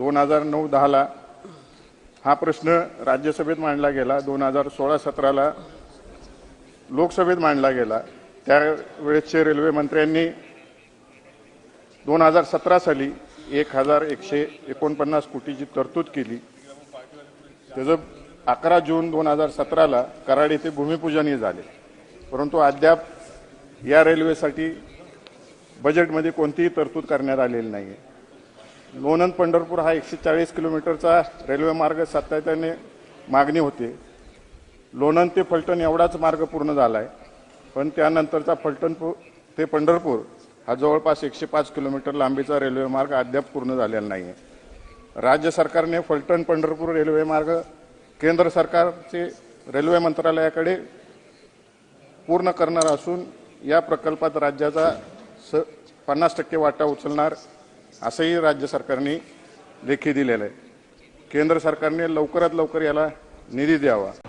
दोन हजार नऊ दहाला हा प्रश्न राज्यसभेत मांडला गेला. दोन हजार सोळा सतराला लोकसभेत मांडला गेला. त्यावेळेसचे रेल्वे मंत्र्यांनी दोन हजार सतरा साली एक हजार एकशे एकोणपन्नास कोटीची तरतूद केली. त्याचं अकरा जून दोन हजार सतराला कराड येथे भूमिपूजनही झाले. परंतु अद्याप या रेल्वेसाठी बजेटमध्ये कोणतीही तरतूद करण्यात आलेली नाही आहे लोणंद पंढरपूर हा एकशे चाळीस किलोमीटरचा रेल्वे मार्ग सातत्याने मागणी होते. लोणंद ते फलटण एवढाच मार्ग पूर्ण झाला आहे पण त्यानंतरचा फलटण ते पंढरपूर हा जवळपास एकशे पाच किलोमीटर लांबीचा रेल्वे मार्ग अद्याप पूर्ण झालेला नाही आहे राज्य सरकारने फलटण पंढरपूर रेल्वे मार्ग केंद्र सरकारचे रेल्वे मंत्रालयाकडे पूर्ण करणार असून या प्रकल्पात राज्याचा स पन्नास टक्के वाटा उचलणार असंही राज्य सरकारने लेखी दिलेलं आहे. केंद्र सरकारने लवकरात लवकर याला निधी द्यावा.